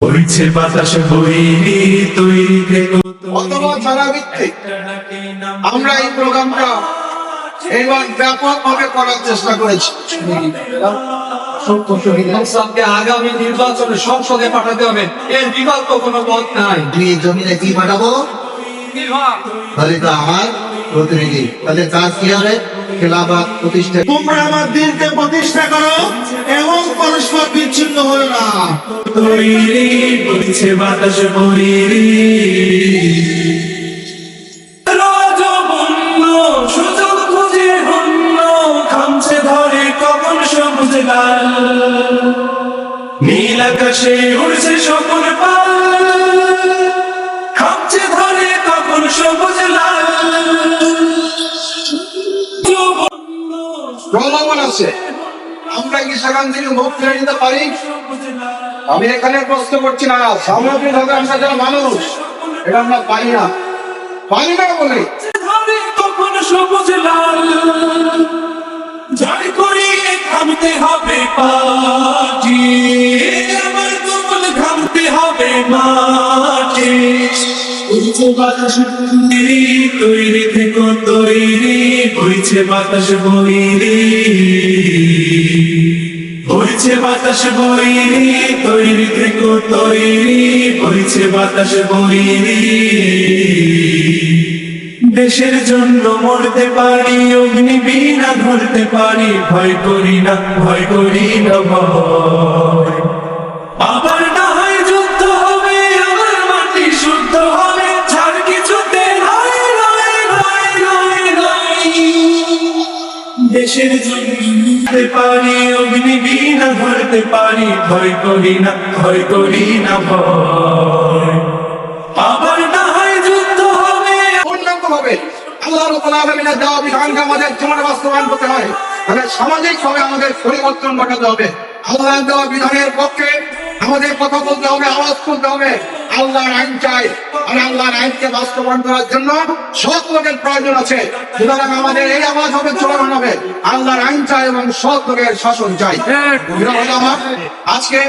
বইছে বাতাস বইনি অথবা ভিত্তিক আমরা এই প্রোগ্রামটা এবার ব্যাপকভাবে করার চেষ্টা করেছি। আগামী নির্বাচনে সংসদে পাঠাতে হবে। এর বিকল্প কোনো পথ নাই। আমি জমিনে কি পাঠাবো? তাহলে তো আমার প্রতিনিধি। তাহলে কাজ কি হবে? খেলাফত প্রতিষ্ঠা তোমরা আমার দিনকে প্রতিষ্ঠা করো এবং পরস্পর বিচ্ছিন্ন হলো না। তৈরি বইছে বাতাস নীল আকাশে উড়ছে সকল পাল। প্রলোভন আছে। আমরা কি সেখান থেকে মুখ ফিরে নিতে পারি? আমি এখানে প্রশ্ন করছি না, সামগ্রিক ভাবে আমরা যারা মানুষ, এটা আমরা পারি না। পারি না বলে। সবুজ লাল জয় করিয়ে থামতে হবে পাটি। আমার কমল ঘামতে হবে মাটি। বাতাস তৈরি থেকো তৈরি বইছে বাতাস বইরি, বইছে বাতাস বইরি, তৈরি থেকো তৈরি, বইছে বাতাস বইরি। দেশের জন্য মরতে পারি, অগ্নি বিনা ধরতে পারি, ভয় করি না, ভয় করি না, ভয়। দেশের জন্য পারি, অগ্নি বিনা ধরতে পারি, ভয় করি না, ভয় করি না ভয়। আমাদের করতে পরিবর্তন ঘটাতে হবে। আল্লাহ দেওয়া বিধানের পক্ষে আমাদের কথা বলতে হবে, আওয়াজ তুলতে হবে। আল্লাহর আইন চাই। আর আল্লাহর আইনকে বাস্তবায়ন করার জন্য সৎ লোকের প্রয়োজন আছে। সুতরাং আমাদের এই আওয়াজ হবে, চলমান হবে। আল্লাহর আইন চাই এবং সৎ লোকের শাসন চাই। আজকে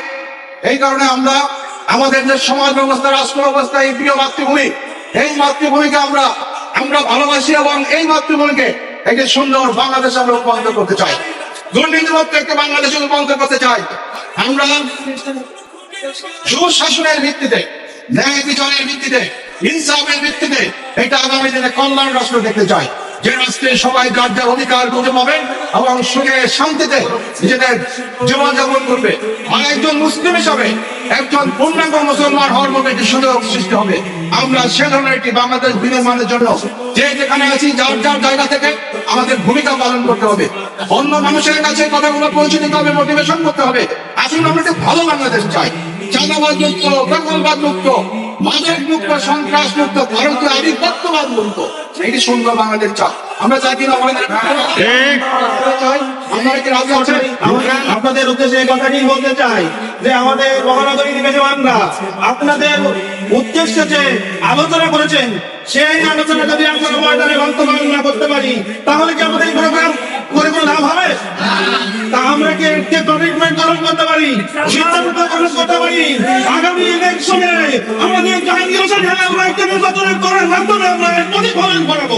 এই কারণে আমরা আমাদের যে সমাজ ব্যবস্থা, রাষ্ট্র ব্যবস্থা, এই প্রিয় মাতৃভূমি, এই মাতৃভূমিকে আমরা আমরা ভালোবাসি এবং এই মাতৃভূমিকে একটি সুন্দর বাংলাদেশ আমরা রূপান্তর করতে চাই। দুর্নীতিমুক্ত একটি বাংলাদেশে রূপান্তর করতে চাই। আমরা সুশাসনের ভিত্তিতে ন্যায় বিচারের ভিত্তিতে, ইনসাফের ভিত্তিতে এটা আগামী দিনে কল্যাণ রাষ্ট্র দেখতে চাই যে রাষ্ট্রে সবাই অধিকার খুঁজে পাবেন এবং সুখে শান্তিতে নিজেদের করবে। আর একজন মুসলিম হিসাবে একজন পূর্ণাঙ্গ মুসলমান হওয়ার একটি সুযোগ সৃষ্টি হবে। আমরা সে ধরনের একটি বাংলাদেশ বিনির্মাণের জন্য যে যেখানে আছি, যার যার জায়গা থেকে আমাদের ভূমিকা পালন করতে হবে। অন্য মানুষের কাছে কথাগুলো পৌঁছে দিতে হবে মোটিভেশন করতে হবে। আসলে আমরা একটা ভালো বাংলাদেশ চাই। চাঁদাবাদ মুক্ত দখলবাদ মুক্ত মাদক মুক্ত সন্ত্রাস মুক্ত ভারতীয় আধিপত্যবাদ মুক্ত এটি সুন্দর বাংলাদেশ চাই আমরা চাই কিনা আমাদের আপনাদের উদ্দেশ্যে কথাটি বলতে চাই যে আমাদের মহানগরী আপনাদের উদ্দেশ্যে যে আলোচনা করেছেন সেই আলোচনা যদি আমরা ময়দানে বাস্তবায়ন না করতে পারি তাহলে কি আমাদের এই প্রোগ্রাম লাভ হবে তা আমরা কি একটি কমিটমেন্ট গ্রহণ করতে পারি? সিদ্ধান্ত গ্রহণ করতে পারি? আগামী ইলেকশনে আমাদের জাহাঙ্গীর হোসেন আমরা একটা নির্বাচনের করার মাধ্যমে আমরা এর প্রতিফলন করাবো